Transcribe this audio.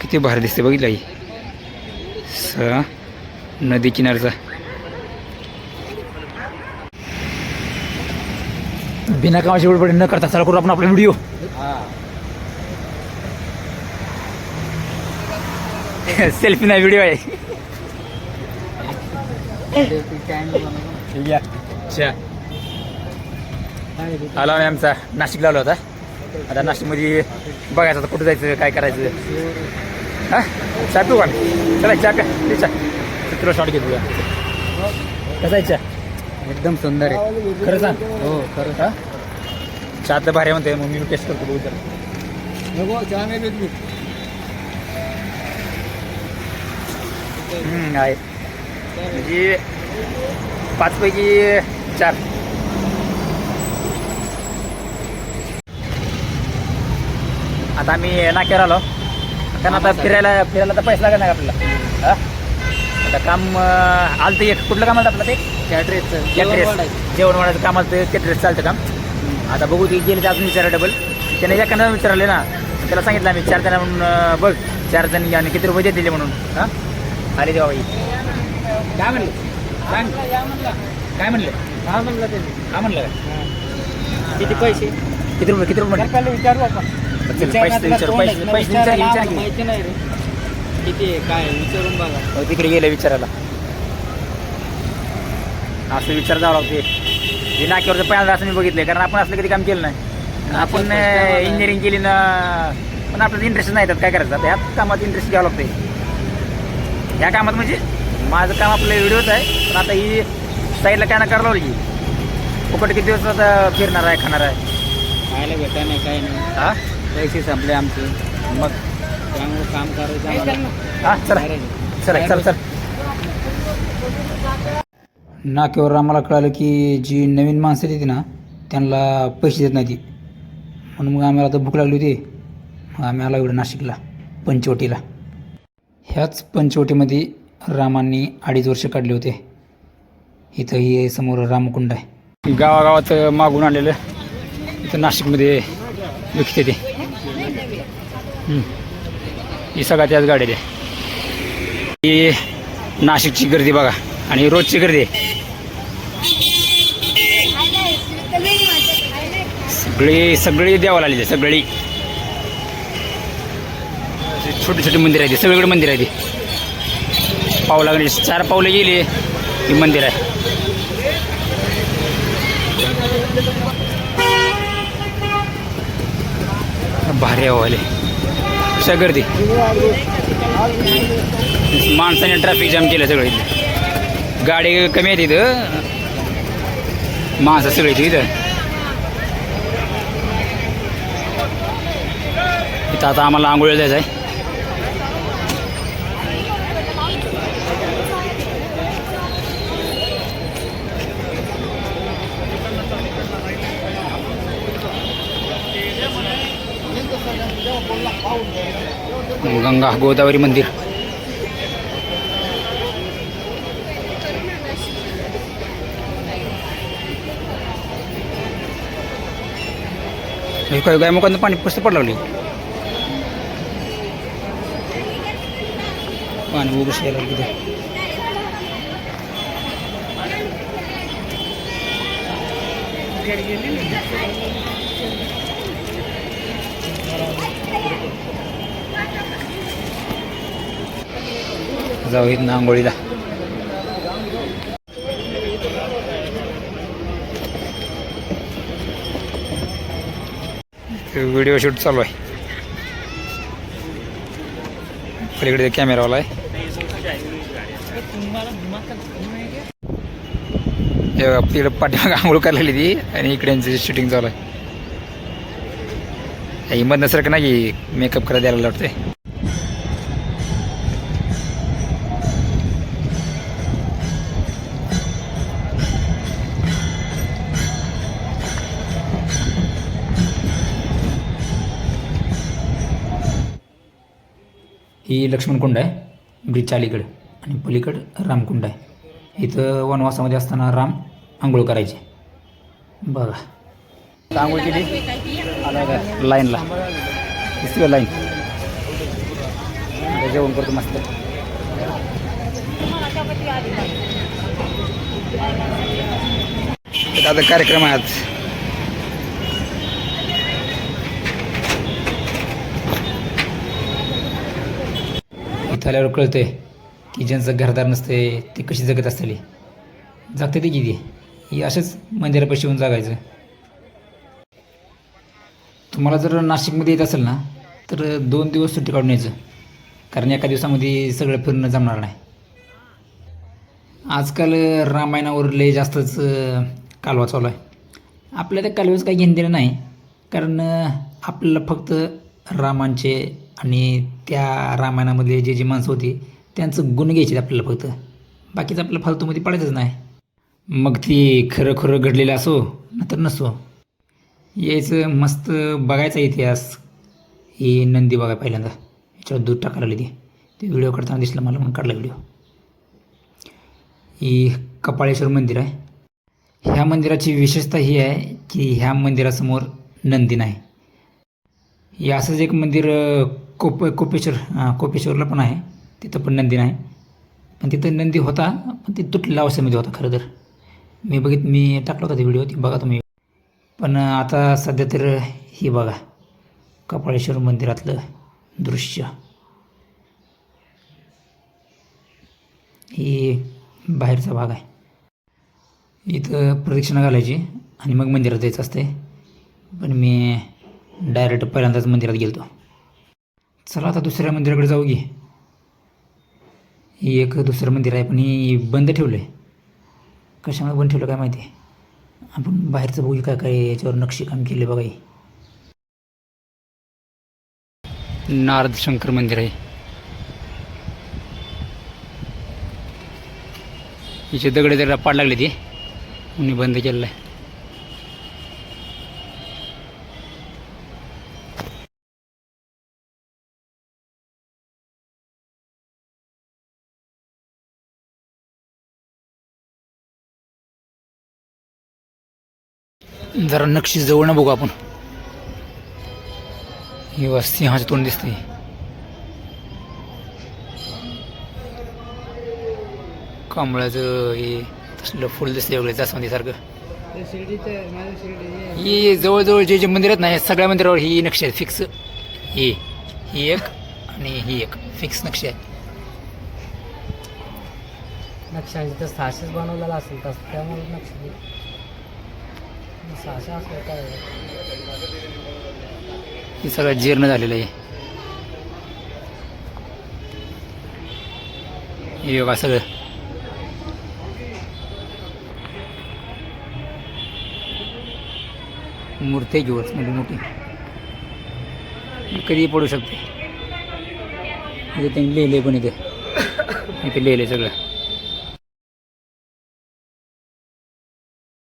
किती भारी दिसते बघितलं आई स नदी किनारचा. बिना कामाची बडबड न करता चला करू आपण आपला व्हिडिओ सेल्फी नाही व्हिडिओ आहे. अच्छा. आला आमचा. नाशिकला आलो होता. आता नाशिकमध्ये बघायचं आता कुठं जायचं काय करायचं. हा? चहा पिऊ का चला चहा प्या. चहा. तुला शॉर्ट घेतो कसा आहे चहा? एकदम सुंदर आहे. खरं सांग. हो खरं. हा? चहा तर भारी म्हणते मग मी टेस्ट करतो बघू हम्म, आहे. म्हणजे पाचपैकी चार. आता आम्ही नाक्यावर आलो कारण आता फिरायला फिरायला तर पैसा लागत नाही आपल्याला. हा? आता काम आलं तर एक. कुठलं काम आलं आपलं ते? कॅटरेस जेवण वाढायचं. काम आलं तर कॅटरेस चालतं काम. आता बघू ते गेले तर अजून विचारा डबल त्याने एखादा विचारले ना. त्याला सांगितलं आम्ही चार जण म्हणून बघ. चार जण आणि किती रुपये दिले म्हणून. हां? आले देवा बाई. काय म्हणले? सांग. काय म्हणले? हा म्हणलं काय म्हणलं काय किती पैसे? किती रुपये किती रुपये विचारू आपण. माहिती नाही रे. किती काय? विचारून बघा. तिकडे गेले विचारायला. असं विचार जावं लागते हे नाक्यावरचं पहिल्यांदा असं मी बघितलंय कारण आपण असलं कधी काम केलं नाही. आपण इंजिनिअरिंग केली ना पण आपल्याला इंटरेस्ट नाही काय करायचं? आता ह्याच कामात इंटरेस्ट घ्यावं लागते ह्या कामात म्हणजे माझं काम आपलं व्हिडिओच आहे पण आता ही साईडला काय ना करावं लागली की. फुकट किती दिवस आता फिरणार आहे खाणार आहे? खायला भेटा नाही काही नाही. हा? पैसे संपले आमचे. मग त्यामुळे काम करायचं आम्हाला. हा चला. चला चल चल. नाक्यावर आम्हाला कळालं की जी नवीन माणसं येते ना त्यांना पैसे देत नाही ती म्हणून मग आम्हाला आता भूक लागली होती. मग आम्ही आलो इकडं नाशिकला पंचवटीला. ह्याच पंचवटीमध्ये रामांनी अडीच वर्ष काढले होते. इथं ही समोर रामकुंड आहे. गावागावात मागून आलेलं इथं नाशिकमध्ये विकते ते. ही सगळ्या त्याच गाड्या आहे. ही नाशिकची गर्दी बघा आणि रोजची गर्दी आहे. सगळी सगळी देवाला आली आहे, सगळी. छोटी छोटी मंदिर आहे हो ती सगळीकडे मंदिर आहे ती पावला गणेश चार पावलं गेली ती मंदिर आहे भारी व्हायले कशा गर्दी. माणसाने ट्रॅफिक जाम केलं सगळं इथं. गाडी कमी आहेत इथं माणसं सगळी इथं. इथं आता आम्हाला आंघोळीला जायचं आहे हो, गंगा गोदावरी मंदिर काय गाय पाणी पुस्त पड लागली पाणी उगस यायला तिथे तिथे. जाऊ इथं आंघोळीला व्हिडिओ शूट चालू आहे. पलीकडे कॅमेरावाला आहे. हे बघा, तिकडे पाठीमाग आंघोळ करायला ती आणि इकडे यांची शूटिंग चालू आहे. हिंमत नसरं नाही मेकअप करायला द्यायला वाटते ही लक्ष्मणकुंड आहे ब्रिजच्या अलीकडं आणि पलीकडं रामकुंड आहे. इथं वनवासामध्ये असताना राम आंघोळ करायचे. बघा. आंघोळ केली. लाईनला. दिसते लाईन? जेवण करतो मस्त. आता कार्यक्रम आहे आज. इथं आल्यावर कळतंय की ज्यांचं घरदार नसते ते कशी जगत असतली. जगते ते? किती ही असेच मंदिरापाशी येऊन जगायचं. तुम्हाला जर नाशिकमध्ये येत असेल ना तर दोन दिवस सुट्टी काढून यायचं. कारण एका दिवसामध्ये सगळं फिरणं जमणार नाही. आजकाल रामायणावर लय जास्तच कालवा चालू आहे. आपल्या त्या कालव्याचं काही घेणं देणं नाही. कारण आपल्याला फक्त रामांचे आणि त्या रामायणामधले जे जे माणसं होती त्यांचं गुण घ्यायचे आपल्याला फक्त. बाकीचं आपल्याला फालतूमध्ये पडायचंच नाही. मग ती खरं खरं घडलेलं असो नंतर नसो. यायचं मस्त बघायचा इतिहास. ही नंदी बघा पहिल्यांदा. याच्यावर दूध टाकायला लागली. ती ते व्हिडिओ काढताना दिसलं मला म्हणून काढला व्हिडिओ. ही कपाळेश्वर मंदिर आहे. ह्या मंदिराची विशेषता ही आहे की ह्या मंदिरासमोर नंदी नाही. हे असंच एक मंदिर कोप कोपेश्वर कोपेश्वरला पण आहे. तिथं पण नंदी नाही. पण तिथं नंदी होता पण ती तुटलेल्या अवस्थेमध्ये होता खरं तर. मी बघित मी टाकला होता ते व्हिडिओ ती बघा तुम्ही. पण आता सध्या तर ही बघा कपाळेश्वर मंदिरातलं दृश्य. ही बाहेरचा भाग आहे. इथं प्रदक्षिणा घालायची आणि मग मंदिरात जायचं असते पण मी डायरेक्ट पहिल्यांदाच मंदिरात गेलो चला आता दुसऱ्या मंदिराकडे जाऊ की. ही एक दुसरं मंदिर आहे पण ही बंद ठेवलं आहे कशामुळे बंद ठेवलं काय माहिती? आहे आपण बाहेरचं बघू काय काय याच्यावर नक्षीकाम केले बघा नारद शंकर मंदिर आहे. हिचे दगडे जरा पाड लागले ते. म्हणून बंद केलेलं आहे. जरा नक्षी जवळ बघू आपण. ही वा सिंहाचं तोंड दिसतंय. कमळाचं हे तसलं फुल दिसतंय वगैरे माझं शिर्डी ही. जवळजवळ जे जे मंदिर आहेत ना या सगळ्या मंदिरावर ही नक्षी आहे फिक्स. ही ही एक आणि ही एक फिक्स नक्षी आहे नक्षांची तर सहाशेच बनवलेला असेल तसं त्यामुळे नक्षा. हे सगळं जीर्ण झालेलं आहे. हे बघा सगळं. मूर्ती आहे घेऊच म्हणजे मोठी मोठी. कधी पडू शकते. इथे त्यांनी लिहिले पण इथे. इथे लिहिले सगळं.